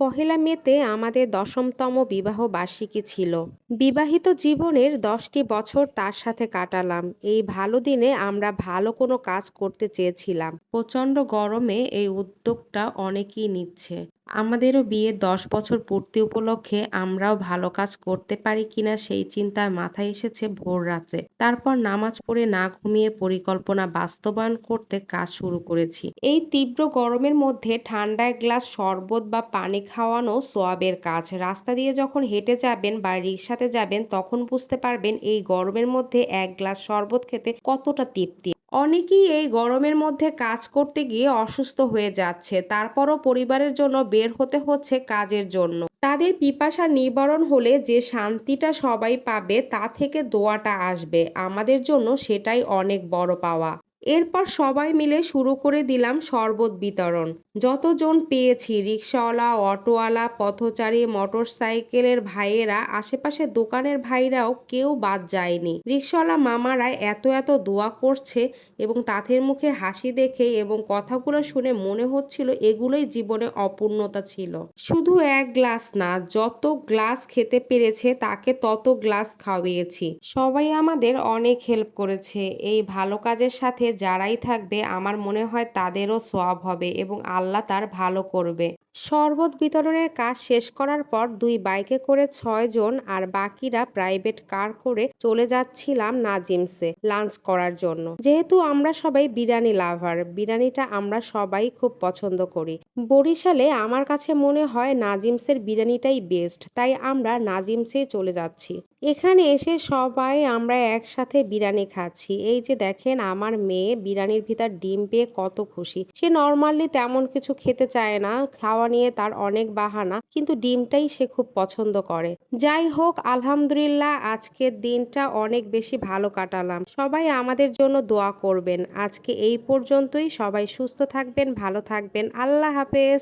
পহেলা মেতে আমাদের দশমতম বিবাহ বার্ষিকী ছিল। বিবাহিত জীবনের দশটি বছর তার সাথে কাটালাম। এই ভালো দিনে আমরা ভালো কোনো কাজ করতে চেয়েছিলাম। প্রচণ্ড গরমে এই উদ্যোগটা অনেকেই নিচ্ছে। আমাদেরও বিয়ের দশ বছর পূর্তি উপলক্ষে আমরাও ভালো কাজ করতে পারি কিনা সেই চিন্তায় মাথায় এসেছে ভোর রাত্রে। তারপর নামাজ পড়ে না ঘুমিয়ে পরিকল্পনা বাস্তবায়ন করতে কাজ শুরু করেছি। এই তীব্র গরমের মধ্যে ঠান্ডা এক গ্লাস শরবত বা পানি খাওয়ানো সোয়াবের কাজ। রাস্তা দিয়ে যখন হেঁটে যাবেন বা রিক্সাতে যাবেন, তখন বুঝতে পারবেন এই গরমের মধ্যে এক গ্লাস শরবত খেতে কতটা তৃপ্তি। অনেকেই এই গরমের মধ্যে কাজ করতে গিয়ে অসুস্থ হয়ে যাচ্ছে। তারপরও পরিবারের জন্য বের হতে হচ্ছে কাজের জন্য। তাদের পিপাসা নিবারণ হলে যে শান্তিটা সবাই পাবে, তা থেকে দোয়াটা আসবে। আমাদের জন্য সেটাই অনেক বড় পাওয়া। এরপর সবাই মিলে শুরু করে দিলাম শরবত বিতরণ। যতজন পেয়েছি রিক্সাওয়ালা অটোওয়ালা, পথচারী মোটর সাইকেলের ভাইয়েরা, আশেপাশে দোকানের ভাইরাও কেউ বাদ যায়নি। রিক্সাওয়ালা মামারা এত এত দোয়া করছে এবং তাদের মুখে হাসি দেখে এবং কথাগুলো শুনে মনে হচ্ছিল এগুলোই জীবনে অপূর্ণতা ছিল। শুধু এক গ্লাস না, যত গ্লাস খেতে পেরেছে তাকে তত গ্লাস খাওয়িয়েছি। সবাই আমাদের অনেক হেল্প করেছে। এই ভালো কাজের সাথে যারাই থাকবে, আমার মনে হয় তাদেরও সওয়াব হবে এবং আল্লাহ তার ভালো করবে। শরবত বিতরণের কাজ শেষ করার পর দুই বাইকে করে ছয়জন আর বাকিরা প্রাইভেট কার করে চলে যাচ্ছিলাম নাজিমসে লাঞ্চ করার জন্য। যেহেতু আমরা সবাই বিরিয়ানি লাভার, বিরিয়ানিটা আমরা সবাই খুব পছন্দ করি। বরিশালে আমার কাছে মনে হয় নাজিমসের বিরিয়ানিটাই বেস্ট তাই আমরা নাজিমসেই চলে যাচ্ছি। এখানে এসে সবাই আমরা একসাথে বিরিয়ানি খাচ্ছি। এই যে দেখেন আমার মেয়ে বিরিয়ানির ভিতর ডিম পেয়ে কত খুশি। সে নর্মালি তেমন কিছু খেতে চায় না, খাওয়া নিয়ে তার অনেক বাহানা, কিন্তু ডিমটাই সে খুব পছন্দ করে। যাই হোক, আলহামদুলিল্লাহ আজকের দিনটা অনেক বেশি ভালো কাটালাম। সবাই আমাদের জন্য দোয়া করবেন। আজকে এই পর্যন্তই। সবাই সুস্থ থাকবেন, ভালো থাকবেন। আল্লাহ হাফেজ।